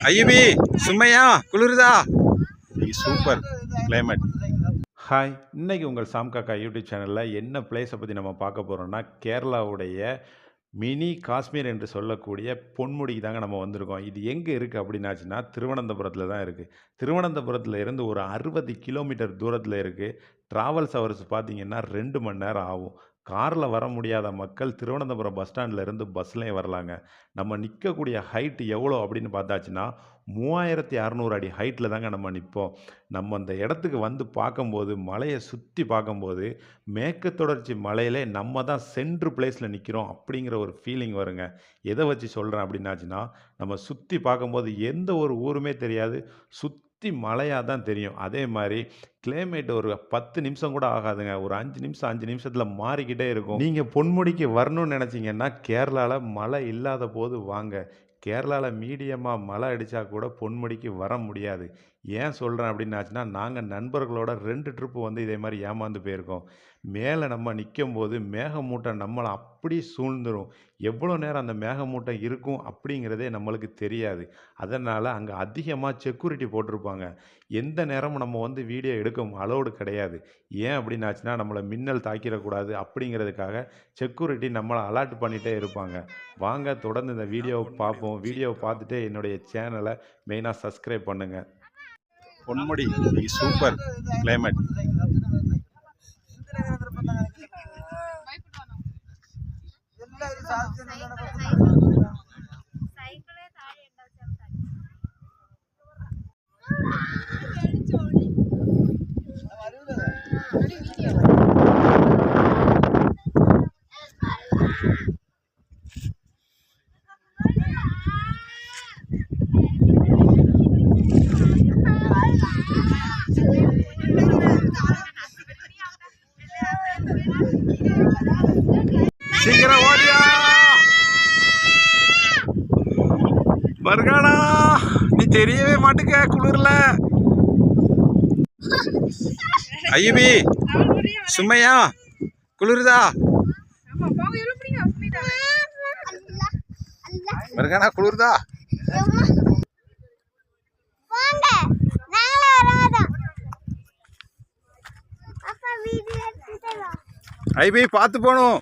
ஐயபி சும்மையா? குளிருதா? Super climate hi இன்னைக்கு உங்கள் சாம் காக்கா யூடியூப் சேனலில் என்ன பிளேஸை பற்றி நம்ம பார்க்க போகிறோம்னா கேரளாவுடைய மினி காஷ்மீர் என்று சொல்லக்கூடிய பொன்முடிக்கு தாங்க நம்ம வந்திருக்கோம். இது எங்கே இருக்குது அப்படின்னாச்சுன்னா திருவனந்தபுரத்தில் தான் இருக்குது திருவனந்தபுரத்தில் இருந்து ஒரு அறுபது கிலோமீட்டர் தூரத்தில் இருக்குது ட்ராவல்ஸ் ஹவர்ஸ் பார்த்தீங்கன்னா ரெண்டு மணி நேரம் ஆகும். காரில் வர முடியாத மக்கள் திருவனந்தபுரம் பஸ் ஸ்டாண்டில் இருந்து பஸ்லேயும் வரலாங்க. நம்ம நிற்கக்கூடிய ஹைட் எவ்வளோ அப்படின்னு பார்த்தாச்சுன்னா மூவாயிரத்தி அறநூறு அடி ஹைட்டில் தாங்க நம்ம நிற்போம் நம்ம அந்த இடத்துக்கு வந்து பார்க்கும்போது மலையை சுற்றி பார்க்கும்போது மேற்கு தொடர்ச்சி மலையிலே நம்ம தான் சென்ட்ரு பிளேஸில் நிற்கிறோம் அப்படிங்கிற ஒரு ஃபீலிங் வருங்க. எதை வச்சு சொல்கிறேன் அப்படின்னாச்சுன்னா நம்ம சுற்றி பார்க்கும்போது எந்த ஒரு ஊருமே தெரியாது. சுற்றி சுற்றி மழையாக தான் தெரியும். அதே மாதிரி கிளைமேட் ஒரு பத்து நிமிஷம் கூட ஆகாதுங்க. ஒரு அஞ்சு நிமிஷம் அஞ்சு நிமிஷத்தில் மாறிக்கிட்டே இருக்கும். நீங்கள் பொன்முடிக்கு வரணும்னு நினச்சிங்கன்னா கேரளாவில் மழை இல்லாத போது வாங்க. கேரளாவில் மீடியமாக மழை அடித்தா கூட பொன்முடிக்கு வர முடியாது. ஏன் சொல்கிறேன் அப்படின்னாச்சுன்னா நாங்கள் நண்பர்களோட ரெண்டு ட்ரிப்பு வந்து இதே மாதிரி ஏமாந்து போயிருக்கோம். மேலே நம்ம நிற்கும் போது மேகமூட்டை நம்மளை அப்படி சூழ்ந்துடும் எவ்வளோ நேரம் அந்த மேகமூட்டை இருக்கும் அப்படிங்கிறதே நம்மளுக்கு தெரியாது. அதனால் அங்கே அதிகமாக செக்யூரிட்டி போட்டிருப்பாங்க. எந்த நேரமும் நம்ம வந்து வீடியோ எடுக்க அலோடு கிடையாது. ஏன் அப்படின்னாச்சுன்னா நம்மளை மின்னல் தாக்கிடக்கூடாது அப்படிங்கிறதுக்காக செக்யூரிட்டி நம்மளை அலர்ட் பண்ணிகிட்டே இருப்பாங்க. வாங்க தொடர்ந்து இந்த வீடியோவை பார்ப்போம். வீடியோவை பார்த்துட்டு என்னுடைய சேனலை மெயினாக சப்ஸ்கிரைப் பண்ணுங்கள் பொன்முடி சூப்பர் கிளைமேட் பர்கானா நீ தெரியவே மாட்டுக்க குளிர்ல. ஐயபி சும்மையா? குளிருதா? பர்கானா குளிருதா? ஐபி பார்த்து போகணும்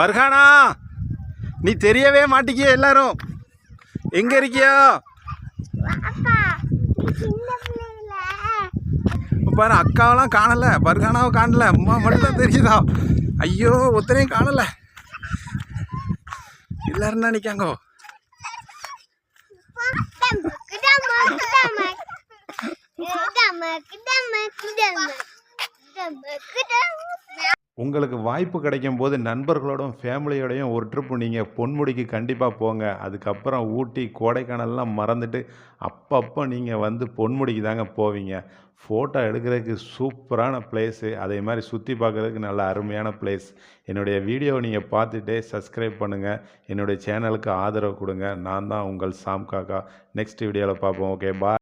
பர்கானா நீ தெரியவே மாட்டிக்கிய எல்லாரும் எங்க இருக்கியோ பாரு அக்காவெல்லாம் காணல பர்கானாவை காணல அம்மா மட்டும் தான் தெரியுதா ஐயோ ஒத்தனையும் காணல எல்லாரும் தான் டமக்கு டமக்கு டமக்கு டமக்கு டமக்கு உங்களுக்கு வாய்ப்பு கிடைக்கும் போது நண்பர்களோடும் ஃபேமிலியோடையும் ஒரு ட்ரிப்பு நீங்கள் பொன்முடிக்கு கண்டிப்பாக போங்க. அதுக்கப்புறம் ஊட்டி கோடைக்கானல்லாம் மறந்துட்டு அப்பப்போ நீங்கள் வந்து பொன்முடிக்கு தாங்க போவீங்க. ஃபோட்டோ எடுக்கிறதுக்கு சூப்பரான பிளேஸு அதே மாதிரி சுற்றி பார்க்குறதுக்கு நல்ல அருமையான பிளேஸ் என்னுடைய வீடியோவை நீங்கள் பார்த்துட்டே சப்ஸ்கிரைப் பண்ணுங்கள் என்னுடைய சேனலுக்கு ஆதரவு கொடுங்க. நான் தான் உங்கள் சாம் காக்கா. நெக்ஸ்ட் வீடியோவில் பார்ப்போம். Okay bye